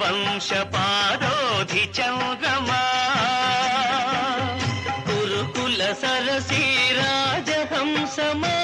వంశ పారోధి చౌరమా కురుకుల సరసి రాజహంసమా?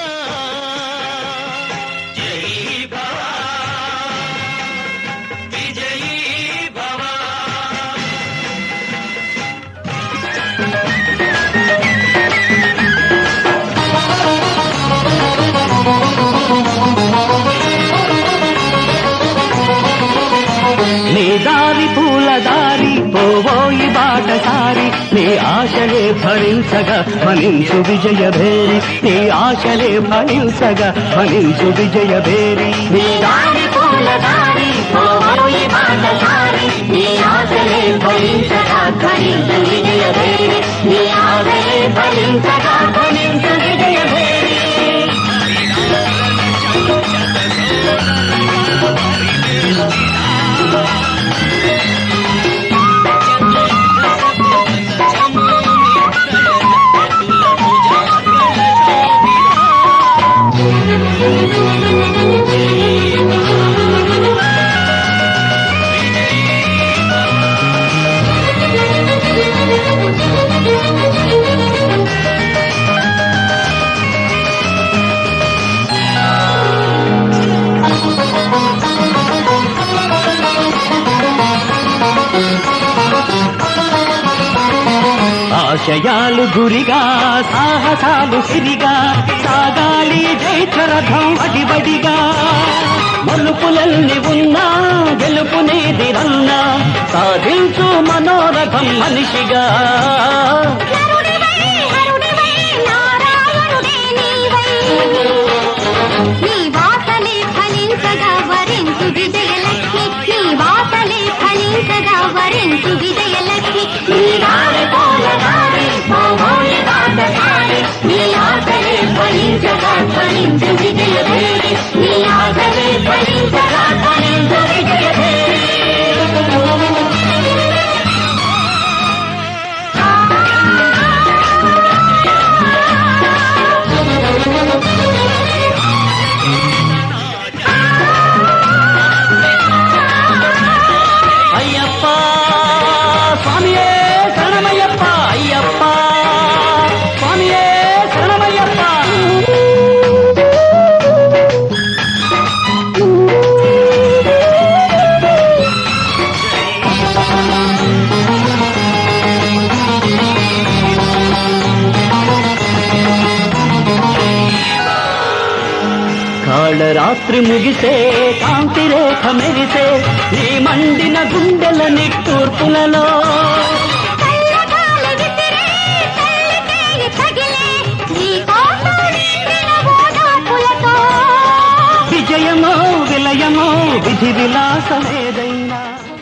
దారి దారి పోవోయి బాటసారి నీ ఆశలే ఫలించగా ఫలించు విజయ భేరి నీ ఆశలే ఫలించగా ఫలించు విజయ భేరి. నీ దారి పూల దారి పోవోయి బాటసారి నీ ఆశలే ఫలించగా ఫలించు విజయ భేరి నీ ఆశలే ఫలించగా ఫలించు విజయ భేరి. ఆశయాలు గురిగా సాహసాలు సిరిగా సాగాలి జైత్రరథం అడిబడిగా మలుపులల్ని ఉన్నా గెలుపునేది రన్నా సాధించు మనోరథం మనిషిగా. కాళరాత్రి ముగిసే కాంతి రేఖ మెరిసే నీ మండిన గుండెల నిట్టూర్పులలో. విజయమో విలయమో విధి విలాసమేదో